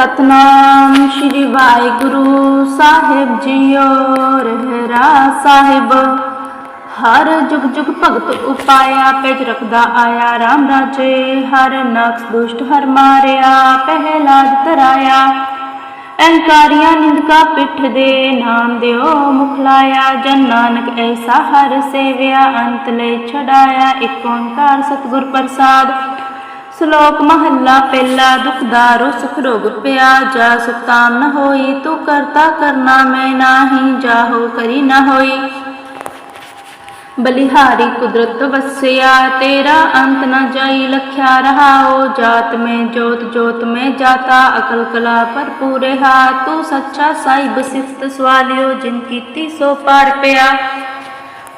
ਸਤਨਾਮ ਸ੍ਰੀ ਵਾਹਿਗੁਰੂ ਸਾਹਿਬ ਜੀਓ, ਰਹਿਰਾ ਸਾਹਿਬ। ਹਰ ਜੁਗ ਜੁਗ ਭਗਤ ਉਪਾਇਆ, ਪੈਜ ਰਖਦਾ ਆਇਆ RAM ਰਾਜੇ। ਹਰ ਨਕਸ ਦੁਸ਼ਟ ਹਰ ਮਾਰਿਆ, ਪਹਿਲਾਦ ਤਰਾਇਆ ਅਹੰਕਾਰੀਆਂ ਨਿੰਦਕਾ ਪਿੱਠ ਦੇ ਨਾਮ ਦਿਓ, ਮੁਖ ਲਾਇਆ। ਜਨ ਨਾਨਕ ਐਸਾ ਹਰ ਸੇਵਿਆ, ਅੰਤ ਲੈ ਛਡਾਇਆ। ਏਕ ਓੰਕਾਰ ਸਤਿਗੁਰ ਪ੍ਰਸਾਦ। ਸ਼ਲੋਕ ਮਹੱਲਾ ਪਹਿਲਾ ਦੁਖਦਾਰੋ ਸੁਖ ਰੋਗ ਪਿਆ, ਜਾ ਸੁਤਾਮ ਨ ਹੋਈ, ਤੂੰ ਕਰਤਾ ਕਰਨਾ ਮੈਂ ਨਾਹੀ, ਜਾਹੋ ਕਰੀ ਨ ਹੋਈ। ਬਲਿਹਾਰੀ ਕੁਦਰਤ ਵਸਿਆ, ਤੇਰਾ ਅੰਤ ਨ ਜਾਈ ਲਖਿਆ ਰਹਾਓ ਜਾਤ ਮੈਂ ਜੋਤ ਜੋਤ ਮੈਂ ਜਾਤਾ, ਅਕਲ ਕਲਾ ਭਰਪੂਰ ਹਾ ਤੂੰ ਸੱਚਾ ਸਾਹਿਬ ਸਿਫਤ ਸਵਾਲਿਓ, ਜਿਨ ਕੀਤੀ ਸੋ ਪਾਰ ਪਿਆ।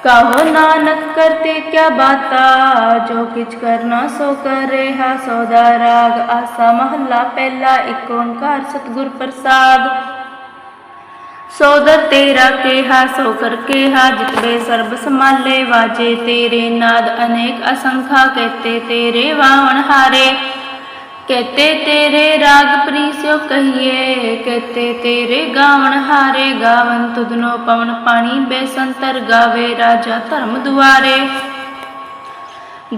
ਕਹੋ ਨਾਨਕ ਕਰਤੇ ਕਿਆ ਬਾਤਾ, ਜੋ ਕਿਛ ਕਰਨਾ ਸੋ ਕਰ ਰਿਹਾ, ਸੋਦਾ ਰਾਗ ਆਸਾ ਮਹੱਲਾ ਪਹਿਲਾ ਏਕ ਓੰਕਾਰ ਸਤਿਗੁਰ ਪ੍ਰਸਾਦ। ਸੋਦਰ ਤੇਰਾ ਕੇਹਾ, ਸੋ ਕਰ ਕੇਹਾ ਜਿਤਵੇ ਸਰਬ ਸਮਾਲੇ ਵਾਜੇ ਤੇਰੇ ਨਾਦ ਅਨੇਕ ਅਸੰਖਾ ਕਹਤੇ ਤੇਰੇ ਵਾਵਣ ਹਾਰੇ। ਕਹਤੇ ਤੇਰੇ ਰਾਗ ਪ੍ਰੀਸਿਓ ਕਹੀਏ, ਕਹਤੇ ਤੇਰੇ ਗਾਵਣ ਹਾਰੇ, ਗਾਵਨ ਤੁਧਨੋ ਪਵਨ ਪਾਣੀ ਬੇਸੰਤਰ ਗਾਵੇ ਰਾਜਾ ਧਰਮ ਦੁਆਰੇ।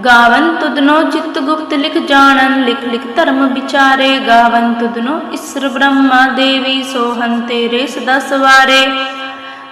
ਗਾਵਨ ਤੁਧਨੋ ਚਿਤ ਗੁਪਤ ਲਿਖ ਜਾਣਨ, ਲਿਖ ਲਿਖ ਧਰਮ ਵਿਚਾਰੇ। ਗਾਵਨ ਤੁਧਨੋ ਇਸਰ ਬ੍ਰਹਮਾ ਦੇਵੀ ਸੋਹਨ ਤੇਰੇ ਸਦਾ ਸਵਾਰੇ।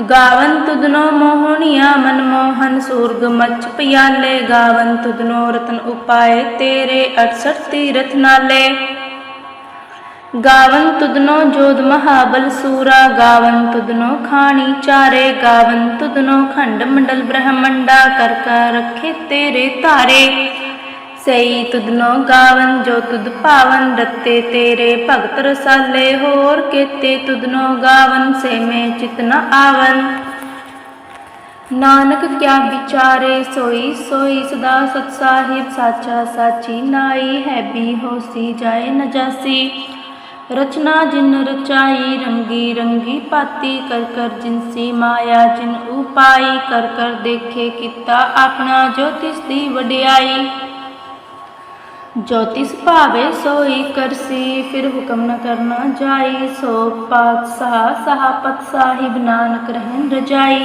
ਗਾਵਨ ਤੁਧਨੋ ਮੋਹਣੀਆ ਮਨ ਮੋਹਨ, ਸੂਰਗ ਮਚ ਪਿਆਲੇ। ਗਾਵਨ ਤੁਧਨੋ ਰਤਨ ਉਪਾਏ, ਤੇਰੇ 68 ਤੀਰਥ ਨਾਲੇ। ਗਾਵਨ ਤੁਧਨੋ ਜੋਧ ਮਹਾਬਲ ਸੂਰਾ, ਗਾਵਨ ਤੁਧਨੋ ਖਾਣੀ ਚਾਰੇ। ਗਾਵਨ ਤੁਧਨੋ ਖੰਡ ਮੰਡਲ ਬ੍ਰਹਮੰਡਾ, ਕਰ ਕਰ ਰਖੇ ਤੇਰੇ ਧਾਰੇ। ਸਈ ਤੁਧਨੋ ਗਾਵਨ, ਜੋ ਤੁਧ ਭਾਵਨ ਰਤੇ ਤੇਰੇ ਭਗਤ ਰਸਾਲੇ, ਹੋਰ ਕੇਤੇ ਤੁਧਨੋ ਗਾਵਨ, ਸੇ ਮੈਂ ਚਿਤ ਨ ਆਵਨ। ਨਾਨਕ ਕਿਆ ਵਿਚਾਰੇ, ਸੋਈ ਸੋਈ ਸਦਾ ਸਤ ਸਾਹਿਬ, ਸਾਚਾ ਸਾਚੀ ਨਾਈ ਹੈ ਵੀ ਹੋਸੀ ਜਾਏ ਨਜਾਸੀ ਰਚਨਾ ਜਿਨ ਰਚਾਈ, ਰੰਗੀ ਰੰਗੀ ਪਾਤੀ, ਕਰ ਕਰ ਜਿਨਸੀ ਮਾਇਆ, ਜਿਨ ਉਪਾਈ, ਕਰ ਕਰ ਦੇਖੇ ਕੀਤਾ ਆਪਣਾ ਜੋਤਿਸ ਦੀ ਵਡਿਆਈ। ਜੋਤਿਸ ਭਾਵੇ ਸੋਈ ਕਰਸੀ, ਫਿਰ ਹੁਕਮ ਨ ਕਰਨਾ ਜਾਈ, ਸੋ ਪਾਤਸ਼ਾਹ ਸਹਾਪਤ ਸਾਹਿਬ ਨਾਨਕ ਰਹਿਣ ਰਜਾਈ।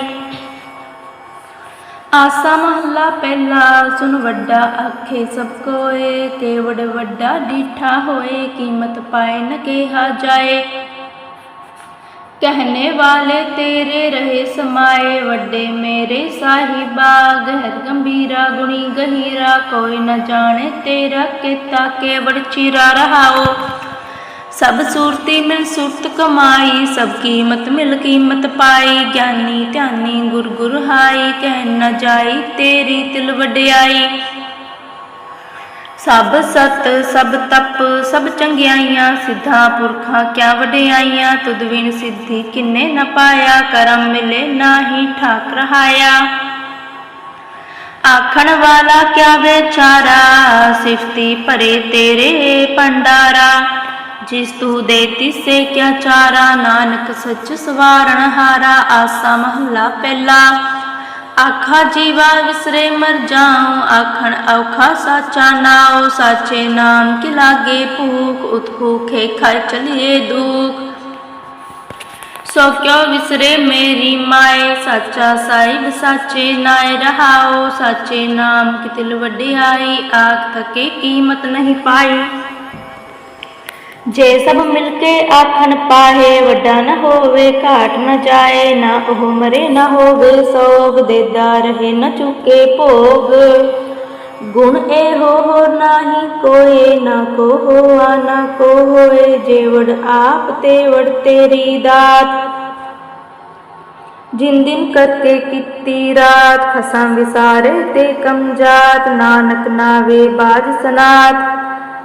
ਆਸਾ ਮਹੱਲਾ ਪਹਿਲਾ ਸੁਨ ਵੱਡਾ ਆਖੇ ਸਭ ਕੋਏ ਕੇਵੜ ਵੱਡਾ ਡੀਠਾ ਹੋਏ, ਕੀਮਤ ਪਾਏ ਨ ਕਿਹਾ ਜਾਏ। कहने वाले तेरे रहे समाए वड्डे मेरे साहिबाग है गंभीरा गुणी गहीरा, कोई न जाने तेरा केता केवल चिरा रहाओ ਸਭ ਸੂਰਤੀ ਮਿਲ ਸੁਰਤ ਕਮਾਈ ਸਭ ਕੀਮਤ ਮਿਲ ਕੀਮਤ ਪਾਈ ਗਿਆਨੀ ਧਿਆਨੀ ਗੁਰ ਗੁਰ ਹਾਈ ਕਹਿ ਨਾ ਜਾਈ ਤੇਰੀ ਤਿਲ ਵਡਿਆਈ ਸਭ ਸਤ, ਸਭ ਤਪ, ਸਭ ਚੰਗਿਆਈਆਂ, ਸਿੱਧਾ ਪੁਰਖਾਂ ਕਿਆ ਵਡਿਆਈਆਂ, ਤੁਧ ਵਿਣ ਸਿੱਧੀ ਕਿੰਨੇ ਨ ਪਾਇਆ, ਕਰਮ ਮਿਲੇ ਨਾਹੀ ਠਾਕ ਰਹਾਇਆ ਆਖਣ ਵਾਲਾ ਕਿਆ ਵਿਚਾਰਾ, ਸਿਫਤੀ ਭਰੇ ਤੇਰੇ ਪੰਡਾਰਾ ਜਿਸ ਤੂ ਦੇ ਤਿਸੇ ਕਿਆ ਚਾਰਾ, ਨਾਨਕ ਸੱਚ ਸਵਾਰਣ ਹਾਰਾ, ਆਸਾ ਮਹੱਲਾ ਪਹਿਲਾ। ਆਖਾ ਜੀਵਾ ਵਿਸਰੇ ਮਰ ਜਾਉ ਆਖਣ ਔਖਾ ਸਾਚਾ ਨਾਉ ਸਾਚੇ ਨਾਮ ਕੀ ਲਾਗੇ ਭੂਖ ਉਤਖੂਖੇ ਖਾਇ ਚਲੀਏ ਦੁਖ ਸੋ ਕਿਉ ਵਿਸਰੇ ਮੇਰੀ ਮਾਏ ਸਾਚਾ ਸਾਹਿਬ ਸਾਚੇ ਨਾਏ ਰਹਾਓ ਸਾਚੇ ਨਾਮ ਕੀ ਤਿਲ ਵਡਿਆਈ ਆਖ ਥਕੇ ਕੀਮਤ ਨਹੀਂ ਪਾਈ ਜੇ ਸਭ ਮਿਲ ਕੇ ਆਖਣ ਪਾਹੇ, ਵੱਡਾ ਨਾ ਹੋਵੇ, ਘਾਟ ਨਾ ਜਾਏ, ਨਾ ਉਹ ਮਰੇ, ਨਾ ਹੋਵੇ, ਸੋਗ ਦੇਦਾ ਰਹੇ ਨ ਚੁਕੇ ਭੋਗ। ਗੁਣ ਇਹੋ ਹੋਰ ਨਾਹੀ, ਕੋਏ ਨਾ ਕੋ ਹੋਆ ਨਾ ਕੋ ਹੋਏ ਜੇਵੜ ਆਪ ਤੇ ਵੜ ਤੇਰੀ ਦਾਤ। ਜਿਨ ਦਿਨ ਕਰਕੇ ਕੀਤੀ ਰਾਤ, ਖਸਾਂ ਵਿਸਾਰੇ ਤੇ ਕਮ ਜਾਤ, ਨਾਨਕ ਨਾਵੇ ਬਾਜ ਸਨਾਤ।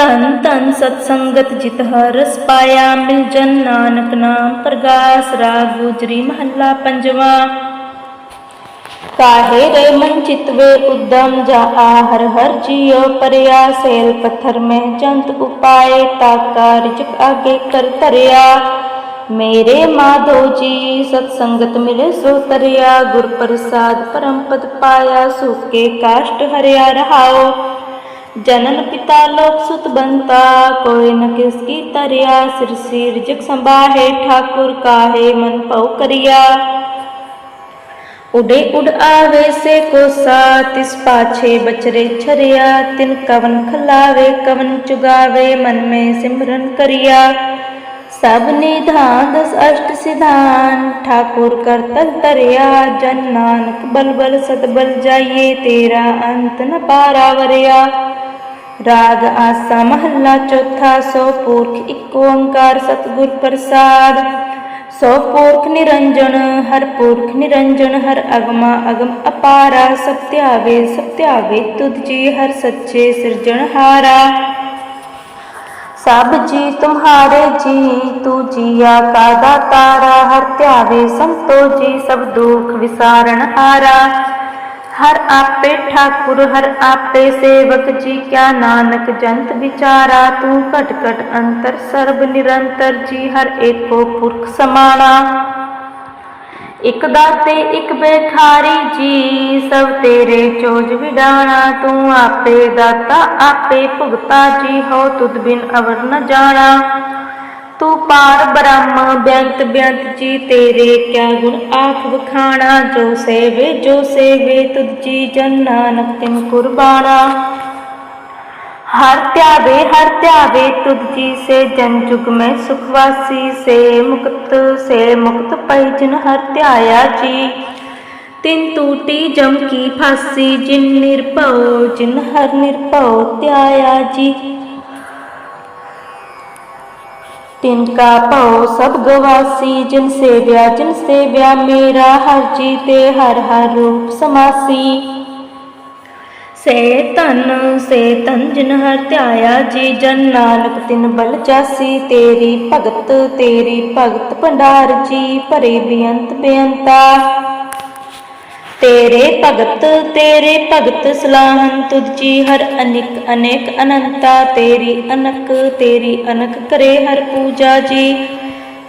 ਤਨ ਤਨ ਸਤ ਸੰਗਤ ਜਿਤ ਹਰ ਰਸ ਪਾਇਆ ਮਿਲ ਜਨ ਨਾਨਕ ਨਾਮ ਪ੍ਰਗਾਸ ਰਾਗ ਗੁਜਰੀ ਮਹੱਲਾ ਪੰਜਵਾ ਕਾਹੇ ਰੇ ਮਨ ਚਿਤਵੇ ਉਦਮ ਜਾ ਹਰ ਹਰ ਜੀਉ ਪਰਿਆ ਸੇਲ ਪੱਥਰ ਮਹਿ ਜੰਤ ਉਪਾਏ ਤਾਕਾ ਰਿਜਕ ਆਗੇ ਕਰ ਧਰਿਆ ਮੇਰੇ ਮਾਧੋ ਜੀ ਸਤ ਸੰਗਤ ਮਿਲੇ ਸੋ ਤਰਿਆ ਗੁਰ ਪ੍ਰਸਾਦ ਪਰਮ ਪਦ ਪਾਇਆ ਸੁਕੇ ਕਾਸ਼ਟ ਹਰਿਆ ਰਹਾਓ ਜਨਨ ਪਿਤਾ ਲੋਕ ਸੁਤ ਬੰਤਾ, ਕੋਈ ਨ ਕਿਸ ਕੀ ਤਰਿਆ, ਸਿਰ ਸਿਰ ਸੰਭਾਹੇ, ਠਾਕੁਰ ਕਾਹੇ, ਮਨ ਭਉ ਕਰਿਆ। ਉਡੇ ਉਡ ਆਵੇ ਸੇ ਕੋਸਾ ਤਿਸ ਪਾਛੇ ਬਚਰੇ ਛਰਿਆ। ਤਿਨ ਕਵਨ ਖਲਾਵੇ, ਕਵਨ ਚੁਗਾਵੇ, ਮਨ ਮੇ ਸਿਮਰਨ ਕਰਿਆ। ਸਭ ਨਿਧਾਨ ਦਸ ਅਸ਼ਟ ਸਿਧਾਨ। ਠਾਕੁਰ ਕਰਤਲ ਤਰਿਆ ਜਨ ਨਾਨਕ ਬਲ ਬਲ ਸਤ ਜਾਈਏ, ਤੇਰਾ ਅੰਤ ਨ ਪਾਰਾ ਵਰਿਆ। ਰਾਗ ਆਸਾ ਮਹੱਲਾ ਚੌਥਾ, ਸੋ ਪੁਰਖ ਇੱਕ ਓੰਕਾਰ ਸਤਿਗੁਰ ਪ੍ਰਸਾਦ। ਸੋ ਪੁਰਖ ਨਿਰੰਜਨ, ਹਰ ਪੁਰਖ ਨਿਰੰਜਨ, ਹਰ ਅਗਮਾ ਅਗਮ ਅਪਾਰਾ। ਸਤਿਆਵੇ ਸਤਿਆਵੇ ਤੁਧ ਜੀ, ਹਰ ਸੱਚੇ ਸਿਰਜਣਹਾਰਾ। ਸਭ ਜੀ ਤੁਮਹਾਰੇ ਜੀ ਤੂ ਜੀਆ ਕਾ ਦਾਤਾਰਾ ਹਰ ਧਿਆਵੇ ਸੰਤੋ ਜੀ ਸਭ ਦੁਖ ਵਿਸਾਰਨ ਹਾਰਾ ਹਰ ਆਪੇ ਠਾਕੁਰ ਹਰ ਆਪੇ ਸੇਵਕ ਜੀ ਕਿਆ ਨਾਨਕ ਜੰਤ ਵਿਚਾਰਾ ਤੂੰ ਘਟ ਘਟ ਅੰਤਰ ਸਰਬ ਨਿਰੰਤਰ ਜੀ ਹਰ ਏਕੋ ਪੁਰਖ ਸਮਾਣਾ ਇਕ ਦਾਤੇ ਇਕ ਬੇਖਾਰੀ ਜੀ ਸਭ ਤੇਰੇ ਚੋਜ ਵਿਡਾਣਾ, ਤੂੰ ਆਪੇ ਦਾਤਾ, ਆਪੇ ਭੁਗਤਾ, ਜੀ ਹੋ ਤੁਧ ਬਿਨ ਅਵਰ ਨ ਜਾਣਾ। ਤੂੰ ਪਾਰ ਬ੍ਰਹਮ ਬੇਅੰਤ ਬੇਅੰਤ ਜੀ ਤੇਰੇ ਕਿਆ ਗੁਣ ਆਖ ਵਖਾਣਾ। ਜੋ ਸੇਵੇ ਜੋ ਸੇਵੇ, ਤੁਧ ਜੀ ਜਨ ਨਾਨਕ ਤਿਨ ਕੁਰਬਾਨਾ ਹਰ ਧਿਆਵੇ ਹਰ ਧਿਆਵੇ ਤੁਧ ਜੀ ਸੇ ਜਨ ਜੁਗ ਮੈਂ ਸੁਖ ਵਾਸੀ ਸੇ ਮੁਕਤ ਸੇ ਮੁਕਤ ਪਈ ਜਿਨ ਹਰ ਧਿਆਇਆ ਜੀ ਤਿਨ ਟੂਟੀ ਜਮ ਕੀ ਫਾਸੀ ਜਿਨ ਨਿਰਭਉ ਜਿਨ ਹਰ ਨਿਰਭਉ ਧਿਆਇਆ ਜੀ ਤਿਨ ਕਾ ਭਉ ਸਭ ਗਵਾਸੀ ਜਿਨ ਸੇਵਿਆ ਜਿਨ ਸੇਵਿਆ ਮੇਰਾ ਹਰ ਸੇ ਧਨ ਸੇ ਧਨ ਜਿਨ ਹਰ ਧਿਆਇਆ ਜੀ, ਜਨ ਨਾਨਕ ਤਿਨ ਬਲ ਚਾਸੀ, ਤੇਰੀ ਭਗਤ ਤੇਰੀ ਭਗਤ ਭੰਡਾਰ ਜੀ, ਭਰੇ ਬੇਅੰਤ ਬੇਅੰਤਾ। ਤੇਰੇ ਭਗਤ ਤੇਰੇ ਭਗਤ ਸਲਾਹਨ, ਤੁਧ ਜੀ ਹਰ ਅਨਿਕ, ਅਨੇਕ ਅਨੰਤਾ। ਤੇਰੀ ਅਨਕ ਤੇਰੀ ਅਨਕ ਕਰੇ ਹਰ ਪੂਜਾ ਜੀ।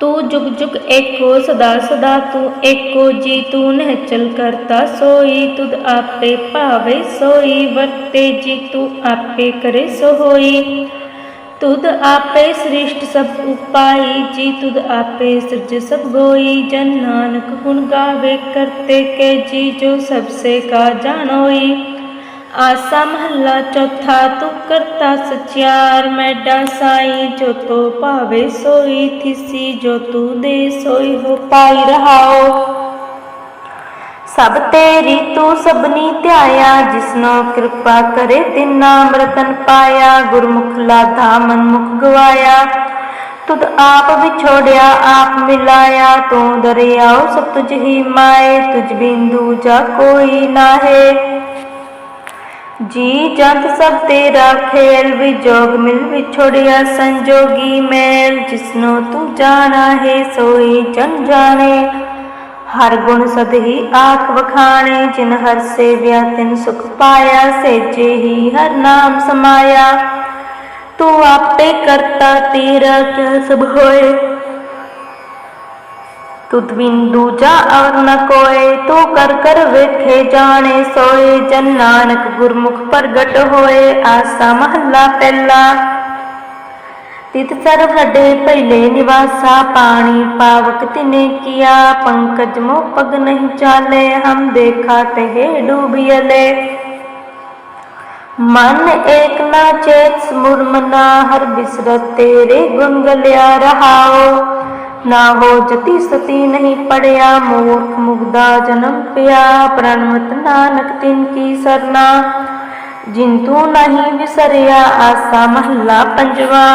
ਤੂੰ ਜੁਗ ਜੁਗ ਏਕੋ ਸਦਾ ਸਦਾ ਤੂੰ ਏਕੋ ਜੀ ਤੂੰ ਨਹਿਚਲ ਕਰਤਾ ਸੋਈ ਤੁਧ ਆਪੇ ਭਾਵੇ ਸੋਈ ਵਰਤੇ ਜੀ ਤੂੰ ਆਪੇ ਕਰੇ ਸੋ ਹੋਈ ਤੁਧ ਆਪੇ ਸ੍ਰਿਸ਼ਟ ਸਭ ਉਪਾਈ ਜੀ ਤੁਧ ਆਪੇ ਸਿਰਜ ਸਭ ਗੋਈ ਜਨ ਨਾਨਕ ਗੁਣ ਗਾਵੇ ਕਰਤੇ ਕੇ ਜੀ ਜੋ ਸਭ ਸੇ ਕਾ ਜਾਣੋਈ ਆਸਾ ਮਹੱਲਾ ਚੌਥਾ, ਤੂੰ ਕਰਤਾ ਸਚਿਆਰ ਮੈਡਾ ਸਾਈ ਜੋ ਤੋ ਭਾਵੇ ਸੋਈ ਥਿਸੀ, ਜੋ ਤੂੰ ਦੇ ਸੋਈ ਹੋ ਪਾਈ ਰਹਾਓ। ਸਭ ਤੇਰੀ ਤੂੰ ਸਭਨੀ ਧਿਆਇਆ ਜਿਸਨੋ ਕਿਰਪਾ ਕਰੇ ਤਿਨ ਮਰਤਨ ਪਾਇਆ, ਗੁਰਮੁਖ ਲਾਧਾ ਮਨਮੁਖ ਗਵਾਇਆ। ਤੁਧ ਆਪ ਵਿਛੋੜਿਆ, ਆਪ ਮਿਲਾਇਆ, ਤੂੰ ਦਰਿਆਉ ਸਭ ਤੁਝ ਹੀ ਮਾਏ, ਤੁਝ ਬਿੰਦੂ ਜਾ ਕੋਈ ਨਾਹੇ। ਜੀ ਜੰਤ ਸਭ ਤੇਰਾ ਖੇਲ ਵਿਜੋਗ ਮਿਲ ਵਿਛੋੜਿਆ ਸੰਜੋਗੀ ਮੇਲ, ਜਿਸਨੂੰ ਤੂੰ ਜਾਣਾ ਹੈ ਸੋਈ ਜਨ ਜਾਣੇ। ਹਰ ਗੁਣ ਸਦ ਹੀ ਆਖ ਵਖਾਣੇ, ਜਿਨ ਹਰ ਸੇਵਿਆ ਤਿਨ ਸੁਖ ਪਾਇਆ, ਸੇਜੇ ਹੀ ਹਰ ਨਾਮ ਸਮਾਇਆ। ਤੂੰ ਆਪੇ ਕਰਤਾ ਤੇਰਾ ਕਿਆ ਸਭ ਹੋਏ। ਤੁਧ ਬਿਨ ਦੂਜਾ ਔਰ ਨ ਕੋਏ, ਤੂੰ ਕਰ ਕਰ ਵੇਖੇ ਜਾਣੇ ਸੋਏ, ਜਨ ਨਾਨਕ ਹੋਏ, ਆਸਾ ਮਹੱਲਾ ਪਹਿਲਾ। ਤਿਤ ਸਰਬ ਹੱਡੇ ਪਹਿਲੇ ਨਿਵਾਸਾ, ਪਾਣੀ ਪਾਵਕ ਤਿਨੇ ਕੀਆ, ਪੰਕਜ ਮੋ ਪਗ ਨਹੀਂ ਚਾਲੇ, ਹਮ ਦੇਖਾ ਤਹਿ ਡੂਬਿයਲੇ ਮਨ ਏਕ ਨਾ ਚੇਤ ਸਮੁਰਮਨਾ ਹਰ ਬਿਸਰਤ ਤੇਰੇ ਗੁੰਗਲਿਆ ਰਹਾਓ। ਨਾ ਹੋ ਜਤੀ ਸਤੀ ਨਹੀਂ ਪੜਿਆ, ਮੂਰਖ ਮੁਗਦਾ ਜਨਮ ਪਿਆ। ਪ੍ਰਣਮਤ ਨਾਨਕ ਤਿਨ ਕੀ ਸਰਨਾ, ਜਿਨ ਨਹੀਂ ਵਿਸਰਿਆ, ਆਸਾ ਮਹੱਲਾ ਪੰਜਵਾ।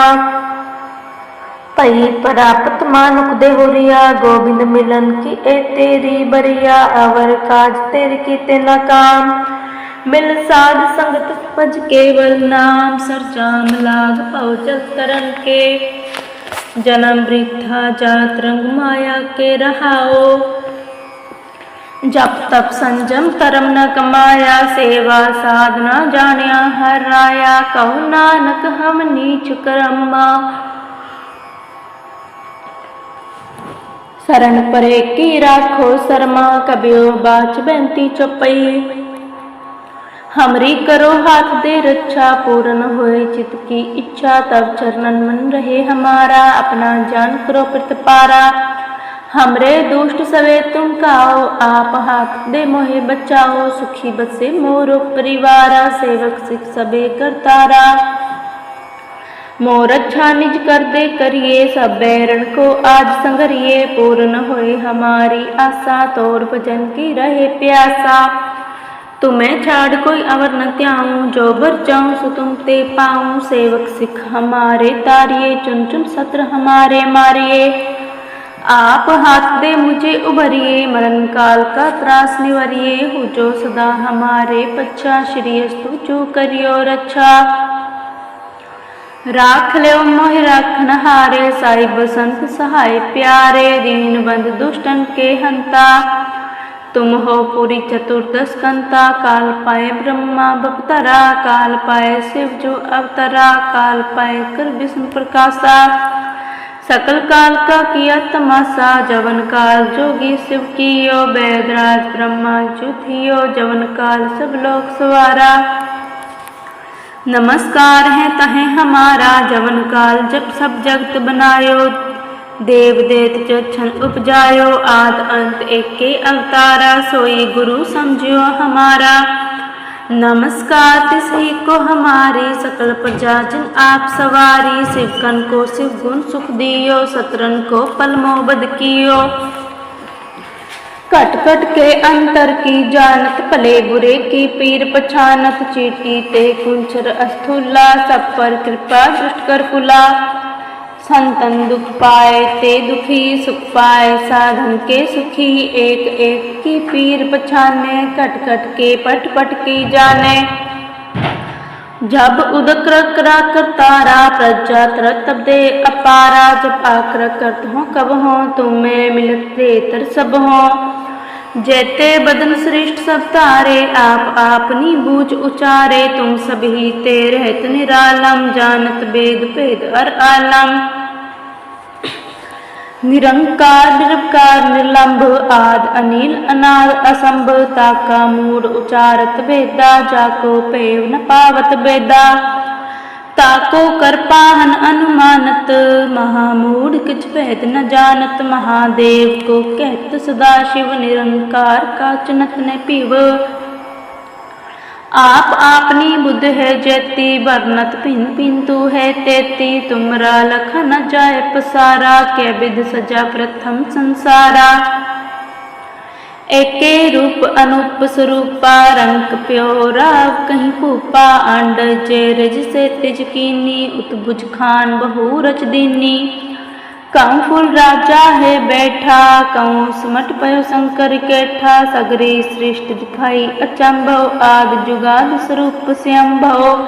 ਭਈ ਪ੍ਰਾਪਤ ਮਾਨੁਕ ਦੇ ਹੋਰਿਆ ਗੋਬਿੰਦ ਮਿਲਨ ਕੀ ਏ ਤੇਰੀ ਬਰਿਆ, ਅਵਰ ਕਾਜ ਤੇਰੇ ਕੀਤੇ ਨਾ ਕਾਮ। ਮਿਲ ਸਾਧ ਸੰਗਤ ਭਜ ਕੇਵਲ ਨਾਮ ਸਰਜਾਮ ਲਾਗ ਭਉ ਜਲ ਤਰਨ ਕੇ। ਜਨਮ ਬ੍ਰਿਥਾ ਜਾਤ ਰੰਗ ਮਾਇਆ ਕੇ ਰਹਾਓ। ਜਪ ਤਪ ਸੰਜਮ ਧਰਮ ਨ ਕਮਾਇਆ, ਸੇਵਾ ਸਾਧਨਾ ਜਾਣਿਆ ਹਰ ਰਾਇਆ ਕਉ ਨਾਨਕ ਹਮ ਨੀਚ ਕਰਮਾ। ਸਰਨ ਪਰੇ ਕੀ ਰਾਖੋ ਸਰਮਾ, ਕਬਿਓ ਬਾਚ ਬੈਂਤੀ ਚਪਈ। हमरी करो हाथ दे रक्षा, पूर्ण होए चित की इच्छा, तब चरणन मन रहे हमारा, अपना जान करो प्रतिपारा। हमरे दुष्ट सवे तुम काओ, आप हाथ दे मोहे बचाओ, सुखी बसे मोरो परिवारा, सेवक सिख सबे करतारा मोर अच्छा निज कर दे करिए, सब बैरण को आज संगरिए, पूर्ण होए हमारी आशा, तोर भजन की रहे प्यासा। तुम्हें छाड़ कोई अवर न त्याऊं, जो बर जाऊँ सो तुम ते पाऊँ। सेवक सिख हमारे तारिये चुन चुन सत्र हमारे मारिए। आप हाथ दे मुझे उभरिए, मरण काल का त्रास निवरिए। हो जो सदा हमारे पच्छा, श्री अस्तु जो करियो रक्षा। राख ले मोह राखन हारे साई बसंत सहाय प्यारे। दीन बंद दुष्टन के हंता। तुम हो पूरी चतुर्दश कंता काल पाए ब्रह्मा बपतरा काल पाए शिव जो अवतरा काल पाए कर विष्णु प्रकाशा सकल काल का किया तमाशा जवन काल जोगी शिव कियो, बैदराज ब्रह्मा जो थियो जवन काल सब लोग सवारा। नमस्कार है तहे हमारा जवन काल जब सब जगत बनायो। देव देत चक्षण उपजायो आद अंत एक अवतारा, सोई गुरु समझियो हमारा। नमस्कार तिसही को हमारी, सकल प्रजा जिन आप सवारी। शिवकन को शिव गुण सुख दियो, सतरन को पलमो बद कियो। कट कट के अंतर की जानत, भले बुरे की पीर पछानत। चीटी ते कुंचर अस्थूला, सब पर कृपा दृष्ट कर कुला। ਸੰਤਨ ਦੁਖ ਪਾਏ, ਤੇ ਦੁਖੀ ਸੁਖ ਪਾਏ, ਸਾਧਨ ਕੇ ਸੁਖੀ ਏਕ ਏਕ, ਕੀ ਪੀਰ ਪਛਾਨੇ, ਘਟ ਘਟ ਕੇ, ਪਟ ਪਟ ਕੀ ਜਾਣੇ? ਜਬ ਉਦਕ ਰਕਰਾ ਕਰਤਾਰਾ ਪ੍ਰਜਾ ਤਰਤਬ ਦੇ ਅਪਾਰਾ, ਜਬ ਆਕਰ ਕਰਤ ਹੋ, ਕਬ ਹੋ, ਤੁਮੇ ਮਿਲਤੇ ਤਰ ਸਭ ਹੋ? जैते बदन श्रेष्ठ सब तारे आप आपनी बूझ उचारे तुम सभी ते रहत निरालम जानत वेद भेद अर आलम निरंकार निरकार निर्लंब आद अनिल अनाद असंभ ताका मूड उचारत वेदा जाको पेव न पावत वेदा ताको कर पाहन अनुमानत महामूढ़ किछ भेद न जानत महादेव को कहत सदा शिव निरंकार का चुनत न पीव आप आपनी बुद्ध है जैती वर्णत भिन भिन तू है तेती तुमरा लख न जाय पसारा के विध सजा प्रथम संसारा ਏਕੇ ਰੂਪ ਅਨੂਪ ਸਰੂਪਾ, ਰੰਗ ਪਿਓ ਰਾਵ ਕਹੀਂ ਭੂਪਾ, ਅੰਡ ਜੇ ਰਜ ਸੇ ਤਿਜ ਕੀਨੀ ਉਤਬੁਜ ਖਾਨ ਬਹੂ ਰਚ ਦੀਨੀ। ਕਉ ਫੁਲ ਰਾਜਾ ਹੈ ਬੈਠਾ, ਕਉ ਸਮਟ ਪਇਓ ਸੰਕਰ ਕੇਠਾ, ਸਗਰੀ ਸ੍ਰਿਸ਼ਟ ਦਿਖਾਈ ਅਚੰਭਵ ਆਦ ਜੁਗਾਦ ਸਰੂਪ ਸਿਅੰਭਵ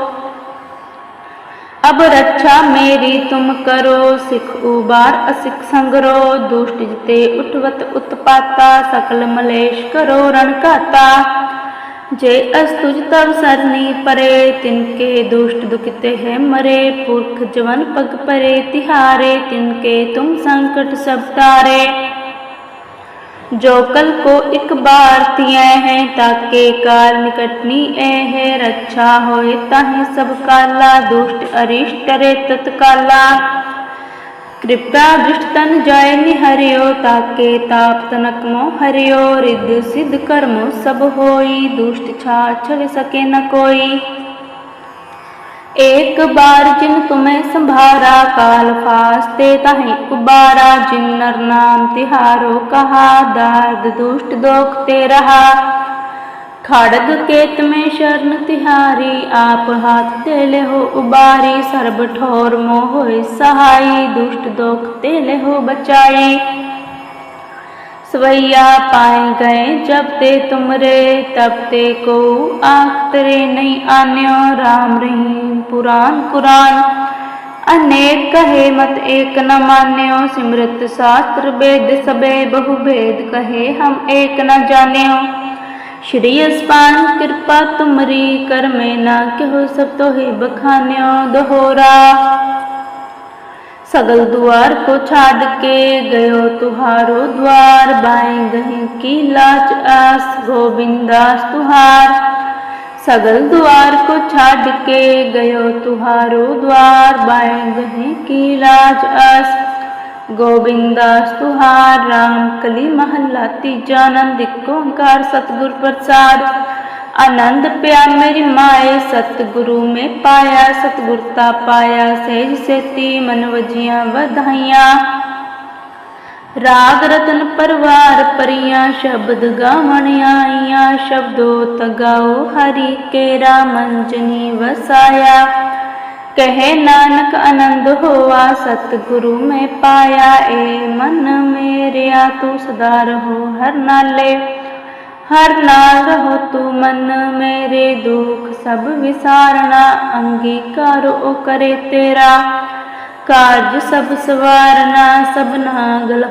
अब रक्षा मेरी तुम करो सिख उबार असिख संगरो दुष्ट जिते उठवत उत्पाता सकल मलेश करो रणकाता जे अस्तुज तब सरनी परे तिनके दुष्ट दुखते हैं मरे पुरख जवन पग परे तिहारे तिनके तुम संकट सब तारे जो कल को एक बार तिया है ताके काल निकटनी ए है रक्षा होए ताहे सब काला दुष्ट अरिष्ट रे तत्काला कृपा दृष्ट तन जय निहरियो ताके ताप तनक मो हरियो रिद्ध सिद्ध कर्मो सब होई दुष्ट छा छवि सके न कोई एक बार जिन तुम्हें संभारा काल फास्ते ताहि उबारा जिन नर नाम तिहारो कहा दाद दुष्ट दोख ते रहा खड़ग केत में शरण तिहारी आप हाथ तेले हो उबारी सर्ब ठोर मोह होय सहाई दुष्ट दोख तेले हो बचाई सवैया पाए गए जब ते तुमरे तब ते को आंख तेरे नहीं आन्यो राम रहीम पुराण कुरान अनेक कहे मत एक न मान्यो सिमरत शास्त्र वेद सबे बहु भेद कहे हम एक न जान्यो श्री अस्पान कृपा तुमरी कर में ना कहो सब तो ही बखान्यो दोहरा सगल द्वार को छाड़ के गयो तुहारो द्वार बाएं गहे की लाच आस गोविंदास तुहार सगल द्वार को छाड़ के गयो तुहारो द्वार बाएं गहे की लाज आस गोविंदास तुहार राम कली महला तीजा आनंद एक ओंकार सतगुर प्रसाद आनंद प्या मेरी माए सतगुरु में पाया सतगुरता पाया सहज सेती मन वजियां ਵਧਾਈਆਂ ਰਾਗ ਰਤਨ ਪਰਵਾਰ ਪਰੀਆਂ ਸ਼ਬਦ ਗਾਵਣ ਆਈਆਂ ਸ਼ਬਦੋ ਤਗਾਓ ਹਰੀ ਕੇਰਾ ਮੰਜਨੀ ਵਸਾਇਆ ਕਹੇ ਨਾਨਕ ਆਨੰਦ ਹੋਆ ਸਤਿਗੁਰੂ ਮੈਂ ਪਾਇਆ ਏ ਮਨ ਮੇਰਿਆ ਤੂੰ ਸਦਾ ਰਹੋ ਹਰ ਨਾਲੇ ਹਰ ਨਾਲ ਰਹੋ ਤੂੰ ਮਨ ਮੇਰੇ ਦੁੱਖ, ਸਭ ਵਿਸਾਰਣਾ ਅੰਗੀਕਾਰ ਉਹ ਕਰੇ ਤੇਰਾ। ਕਾਜ ਸਭ ਸਵਾਰਨਾ, ਸਭ ਨਾਗਲ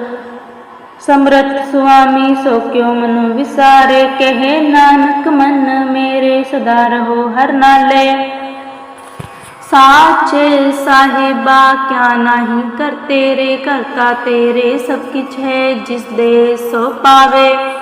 ਸਮਰਤ ਸੁਆਮੀ, ਸੋ ਕਿਉ ਮਨੁ ਵਿਸਾਰੇ? ਕਹੇ ਨਾਨਕ ਮਨ ਮੇਰੇ ਸਦਾ ਰਹੋ ਹਰ ਨਾਲੇ। ਸਾਚੇ ਸਾਹਿਬਾ, ਕਿਆ ਨਹੀਂ ਕਰ ਤੇਰੇ ਕਰਤਾ ਤੇਰੇ ਸਭ ਕਿਛ ਹੈ, ਜਿਸ ਦੇ ਸੋ ਪਾਵੇ।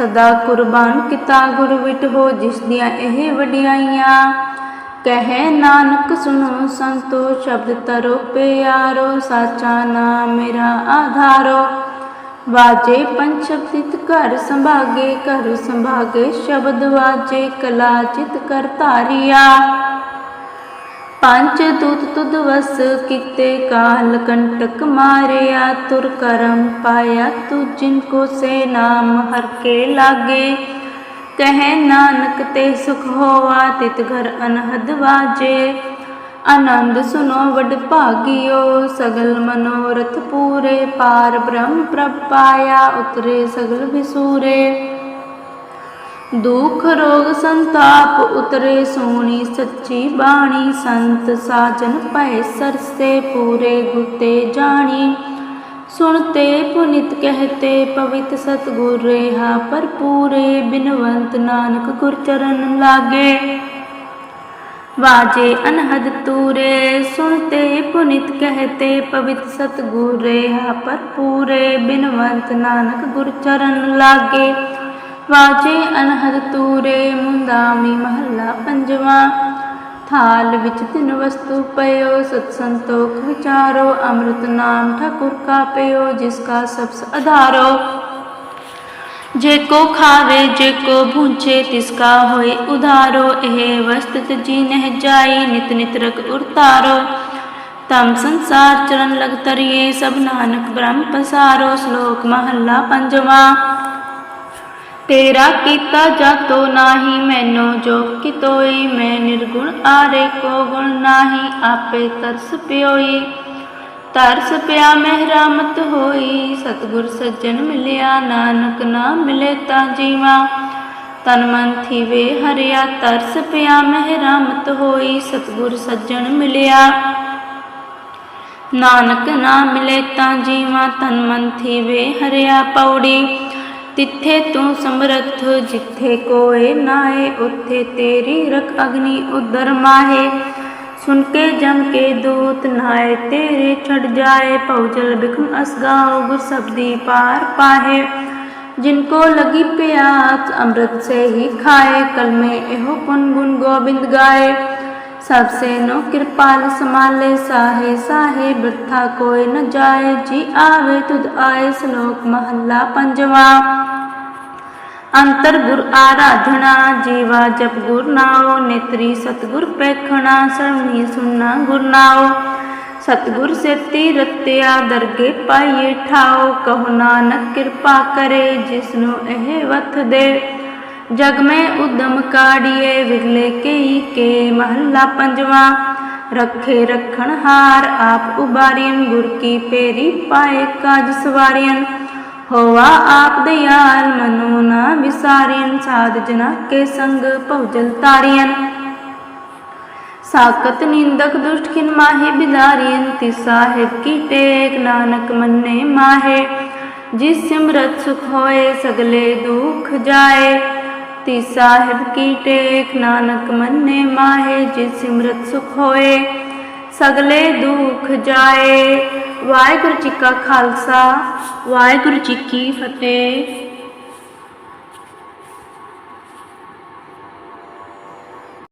ਸਦਾ ਕੁਰਬਾਨ ਕੀਤਾ ਗੁਰ ਵਿਟ ਹੋ ਜਿਸ ਦੀਆਂ ਇਹ ਵਡਿਆਈਆਂ। ਕਹੇ ਨਾਨਕ ਸੁਣੋ ਸੰਤੋ ਸ਼ਬਦ ਤਰੋ ਪਿਆਰੋ, ਸਾਚਾ ਨਾਮ ਮੇਰਾ ਆਧਾਰੋ। ਵਾਜੇ ਪੰਜ ਘਰ ਸੰਭਾਗੇ ਘਰ ਸੰਭਾਗੇ ਸ਼ਬਦ ਵਾਜੇ, ਕਲਾ ਚਿਤ ਕਰ ਧਾਰਿਆ। ਪੰਜ ਦੂਤ ਤੁਧ ਵਸ ਕੀਤੇ ਕਾਲ ਕੰਟਕ ਮਾਰਿਆ, ਤੁਰ ਕਰਮ ਪਾਇਆ ਤੂ ਜਿਨ ਕੋ ਸੇ ਨਾਮ ਹਰ ਕੇ ਲਾਗੇ। ਕਹੇ ਨਾਨਕ ਤੇ ਸੁਖ ਹੋਵਾ ਤਿਤ ਘਰ ਅਨਹਦ ਵਾਜੇ। ਆਨੰਦ ਸੁਨੋ ਵਡ ਭਾਗਿਓ, ਸਗਲ ਮਨੋਰਥ ਪੂਰੇ। ਪਾਰ ਬ੍ਰਹਮ ਪ੍ਰਪਾਇਆ ਉਤਰੇ ਸਗਲ ਵਿਸੂਰੇ। ਦੁਖ ਰੋਗ ਸੰਤਾਪ ਉਤਰੇ ਸੋਣੀ ਸੱਚੀ ਬਾਣੀ ਸੰਤ ਸਾਜਨ ਭਏ ਸਰਸੇ ਪੂਰੇ ਗੁਤੇ ਜਾਣੀ। ਸੁਣਤੇ ਪੁਨਿਤ ਕਹਤੇ ਪਵਿਤ ਸਤਗੁਰ ਰਹਾ ਪਰ ਪੂਰੇ ਬਿਨਵੰਤ ਨਾਨਕ ਗੁਰ ਚਰਨ ਲਾਗੇ। ਵਾਜੇ ਅਨਹਦ ਤੂਰੇ, ਸੁਣਤੇ ਪੁਨਿਤ ਕਹਤੇ ਪਵਿਤ ਸਤਗੁਰ ਰਹਾ ਪਰ ਪੂਰੇ ਬਿਨਵੰਤ ਨਾਨਕ ਗੁਰ ਚਰਨ ਲਾਗੇ। ਵਾਜੇ ਅਨਹਦ ਤੂਰੇ ਮੁੰਦਾਮੀ ਮਹੱਲਾ ਪੰਜਵਾਂ। ਥਾਲ ਵਿੱਚ ਤਿੰਨ ਵਸਤੂ ਪਇਓ ਸਤ ਸੰਤੋਖ ਵਿਚਾਰੋ, ਅੰਮ੍ਰਿਤ ਨਾਮ ਠਾਕੁਰ ਕਾ ਪਇਓ ਜਿਸ ਕਾ ਸਬਸ ਆਧਾਰੋ ਜੇ ਕੋ ਖਾਵੇ, ਜੇ ਕੋ ਭੂੰਚੇ ਤਿਸ ਕਾ ਹੋਏ ਉਧਾਰੋ। ਇਹ ਵਸਤ ਤਜੀ ਨਹਿ ਜਾਈ, ਨਿਤ ਨਿਤ ਰਖ ਉਰਤਾਰੋ ਤਮ ਸੰਸਾਰ ਚਰਨ ਲਗ ਤਰੀਏ, ਸਭ ਨਾਨਕ ਬ੍ਰਹਮ ਪਸਾਰੋ। ਸ਼ਲੋਕ ਮਹੱਲਾ ਪੰਜਵਾਂ। ਤੇਰਾ ਕੀਤਾ ਜਾਤੋ ਨਾਹੀ, ਮੈਨੂੰ ਜੋ ਕਿਤੋਈ, ਮੈਂ ਨਿਰਗੁਣ ਆਰੇ ਕੋ ਗੁਣ ਨਾਹੀ, ਆਪੇ ਤਰਸ ਪਿਓਈ। ਤਰਸ ਪਿਆ ਮਹਿਰਾਮਤ ਹੋਈ, ਸਤਿਗੁਰ ਸੱਜਣ ਮਿਲਿਆ, ਨਾਨਕ ਨਾ ਮਿਲੇ ਤਾਂ ਜੀਵਾ। ਤਨ ਮਨ ਥੀਵੇ ਹਰਿਆ, ਤਰਸ ਪਿਆ ਮਹਿਰਾਮਤ ਹੋਈ, ਸਤਿਗੁਰ ਸੱਜਣ ਮਿਲਿਆ। ਨਾਨਕ ਨਾ ਮਿਲੇ ਤਾਂ ਜੀਵਾ, ਤਨ ਮਨ ਥੀਵੇ ਹਰਿਆ ਪੌੜੀ। ਤਿੱਥੇ ਤੂੰ ਸਮਰੱਥ ਜਿੱਥੇ ਕੋਏ ਨਾਏ ਉੱਥੇ ਤੇਰੀ ਰਖ ਅਗਨੀ ਉਦਰ ਮਾਹੇ ਸੁਨ ਕੇ ਜਮ ਕੇ ਦੂਤ ਨਾਏ ਤੇਰੇ ਛੜ ਜਾਏ ਪਉਜਲ ਬਿਖਮ ਅਸਗਾਉ ਗੁਰ ਸਬਦੀ ਪਾਰ ਪਾਹੇ जिनको लगी प्यास अमृत से ही खाए कल में एहो पुन गुण गोविंद गाए सबसे नो कृपाल समाले साहे साहे वृथा कोई न जाए जी आवे तुद आए श्लोक महला पंजवा ਅੰਤਰ ਗੁਰ ਆਰਾਧਨਾ ਜੀਵਾ ਜਪ ਗੁਰ ਨਾਉ ਨੇਤਰੀ ਸਤਗੁਰ ਪੈਖਣਾ ਸਰਵਣੀ ਸੁਨਣਾ ਗੁਰ ਨਾਉ ਸਤਗੁਰ ਸੇਤੀ ਰਤਿਆ ਦਰਗੇ ਪਾਈਏ ਠਾਓ ਕਹੋ ਨਾਨਕ ਕਿਰਪਾ ਕਰੇ ਜਿਸਨੂੰ ਇਹ ਵਥ ਦੇ ਜਗ ਮੈਂ ਉਦਮ ਕਾੜੀਏ, ਵਿਰਲੇ ਕਈ ਕੇ ਮਹੱਲਾ ਪੰਜਵਾ। ਰੱਖੇ ਰੱਖਣ ਹਾਰ ਆਪ ਉਬਾਰੀਨ ਗੁਰ ਕੀ ਪੇਰੀ ਪਾਏ ਕਾਜ ਸਵਾਰੀਨ ਹੋਵਾ ਆਪ ਦਇਆਲ ਮਨੋ ਨਾ ਵਿਸਾਰੀਨ ਸਾਧ ਜਨਾ ਕੇ ਸੰਗ ਭਉਜਲ ਤਾਰੀਨ ਸਾਕਤ ਨਿੰਦਕ ਦੁਸ਼ਟ ਕਿਨ ਮਾਹੇ ਬਿਦਾਰੀਨ ਤੀ ਸਾਹਿਬ ਕੀ ਟੇਕ, ਨਾਨਕ ਮੰਨੇ ਮਾਹੇ। ਜਿਸ ਸਿਮਰਤ ਸੁਖ ਹੋਏ, ਸਗਲੇ ਦੁਖ ਜਾਏ। ਤੀ ਸਾਹਿਬ ਕੀ ਟੇਕ ਨਾਨਕ ਮੰਨੇ ਮਾਹੇ ਜੇ ਸਿਮਰਤ ਸੁਖ ਹੋਏ, ਸਗਲੇ ਦੁਖ ਜਾਏ। ਵਾਹਿਗੁਰੂ ਜੀ ਕਾ ਖਾਲਸਾ, ਵਾਹਿਗੁਰੂ ਜੀ ਕੀ ਫਤਿਹ।